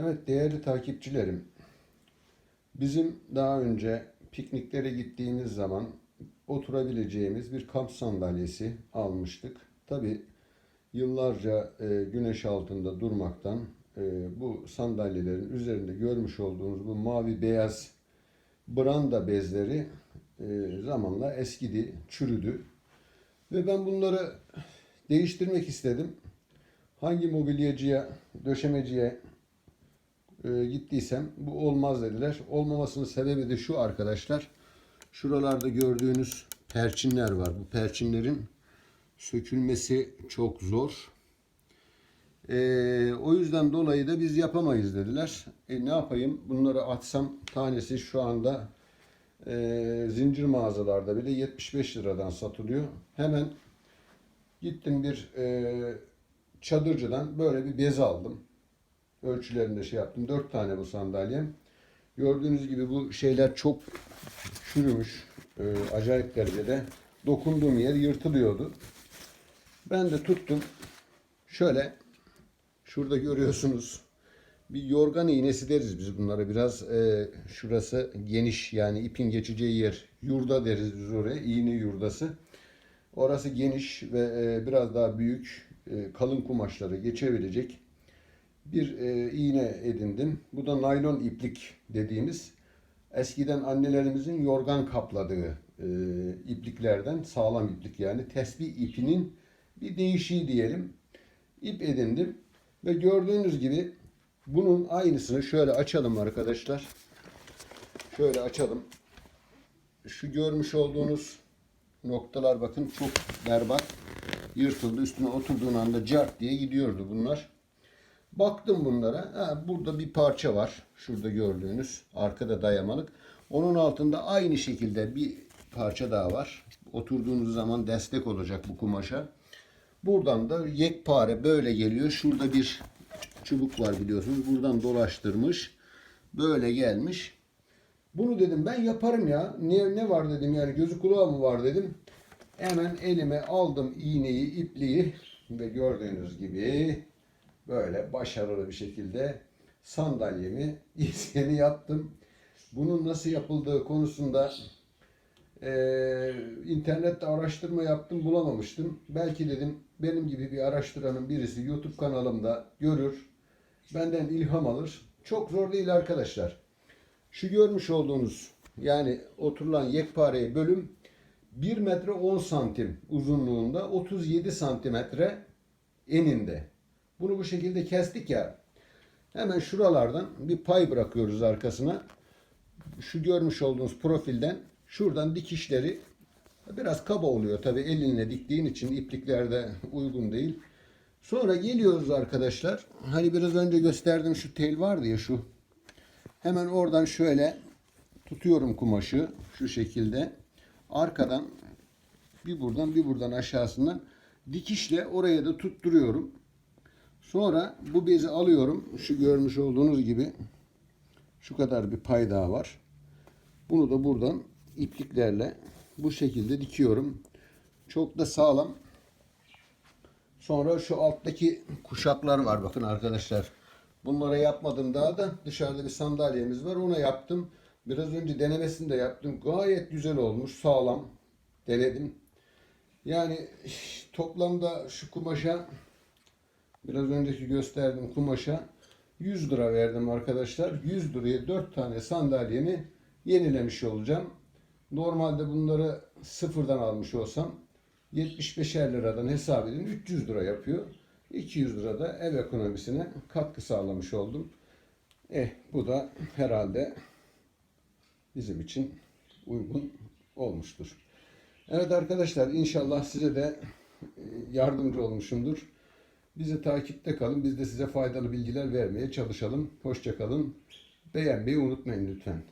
Evet değerli takipçilerim. Bizim daha önce pikniklere gittiğimiz zaman oturabileceğimiz bir kamp sandalyesi almıştık. Tabi yıllarca e, güneş altında durmaktan e, bu sandalyelerin üzerinde görmüş olduğunuz bu mavi beyaz branda bezleri e, zamanla eskidi, çürüdü. Ve ben bunları değiştirmek istedim. Hangi mobilyacıya, döşemeciye e, gittiysem bu olmaz dediler. Olmamasının sebebi de şu arkadaşlar. Şuralarda gördüğünüz perçinler var. Bu perçinlerin sökülmesi çok zor. E, o yüzden dolayı da biz yapamayız dediler. E, ne yapayım? Bunları atsam tanesi şu anda e, zincir mağazalarda bile 75 liradan satılıyor. Hemen gittim bir e, çadırcıdan böyle bir bez aldım. Ölçülerinde şey yaptım. Dört tane bu sandalyem. Gördüğünüz gibi bu şeyler çok çürümüş. E, acayip derecede. Dokunduğum yer yırtılıyordu. Ben de tuttum. Şöyle şurada görüyorsunuz. Bir yorgan iğnesi deriz biz bunlara. Biraz e, şurası geniş yani ipin geçeceği yer. Yurda deriz biz oraya. İğne yurdası. Orası geniş ve e, biraz daha büyük e, kalın kumaşları geçebilecek bir e, iğne edindim. Bu da naylon iplik dediğimiz eskiden annelerimizin yorgan kapladığı e, ipliklerden sağlam iplik yani tesbih ipinin bir değişiği diyelim. İp edindim ve gördüğünüz gibi bunun aynısını şöyle açalım arkadaşlar. Şöyle açalım. Şu görmüş olduğunuz noktalar bakın çok berbat. Yırtıldı. Üstüne oturduğun anda cart diye gidiyordu bunlar. Baktım bunlara. Ha, burada bir parça var. Şurada gördüğünüz. Arkada dayamalık. Onun altında aynı şekilde bir parça daha var. Oturduğunuz zaman destek olacak bu kumaşa. Buradan da yekpare böyle geliyor. Şurada bir çubuk var biliyorsunuz. Buradan dolaştırmış. Böyle gelmiş. Bunu dedim ben yaparım ya. Ne, ne var dedim yani gözü kulağı mı var dedim. Hemen elime aldım iğneyi, ipliği ve gördüğünüz gibi böyle başarılı bir şekilde sandalyemi yeni yaptım. Bunun nasıl yapıldığı konusunda eee internette araştırma yaptım bulamamıştım. Belki dedim benim gibi bir araştıranın birisi YouTube kanalımda görür. Benden ilham alır. Çok zor değil arkadaşlar. Şu görmüş olduğunuz yani oturulan yekpare bölüm 1 metre 10 santim uzunluğunda 37 santimetre eninde. Bunu bu şekilde kestik ya. Hemen şuralardan bir pay bırakıyoruz arkasına. Şu görmüş olduğunuz profilden şuradan dikişleri biraz kaba oluyor tabi elinle diktiğin için ipliklerde uygun değil. Sonra geliyoruz arkadaşlar. Hani biraz önce gösterdiğim şu tel vardı ya şu. Hemen oradan şöyle tutuyorum kumaşı şu şekilde. Arkadan bir buradan bir buradan aşağısından dikişle oraya da tutturuyorum. Sonra bu bezi alıyorum. Şu görmüş olduğunuz gibi şu kadar bir pay daha var. Bunu da buradan ipliklerle bu şekilde dikiyorum. Çok da sağlam. Sonra şu alttaki kuşaklar var bakın arkadaşlar. Bunlara yapmadım daha da dışarıda bir sandalyemiz var ona yaptım. Biraz önce denemesini de yaptım. Gayet güzel olmuş sağlam. Denedim. Yani toplamda şu kumaşa biraz önceki gösterdiğim kumaşa 100 lira verdim arkadaşlar. 100 liraya 4 tane sandalyemi yenilemiş olacağım. Normalde bunları sıfırdan almış olsam 75'er liradan hesap edin 300 lira yapıyor. 200 lira da ev ekonomisine katkı sağlamış oldum. Eh bu da herhalde bizim için uygun olmuştur. Evet arkadaşlar inşallah size de e, yardımcı olmuşumdur. Bizi takipte kalın. Biz de size faydalı bilgiler vermeye çalışalım. Hoşçakalın. Beğenmeyi unutmayın lütfen.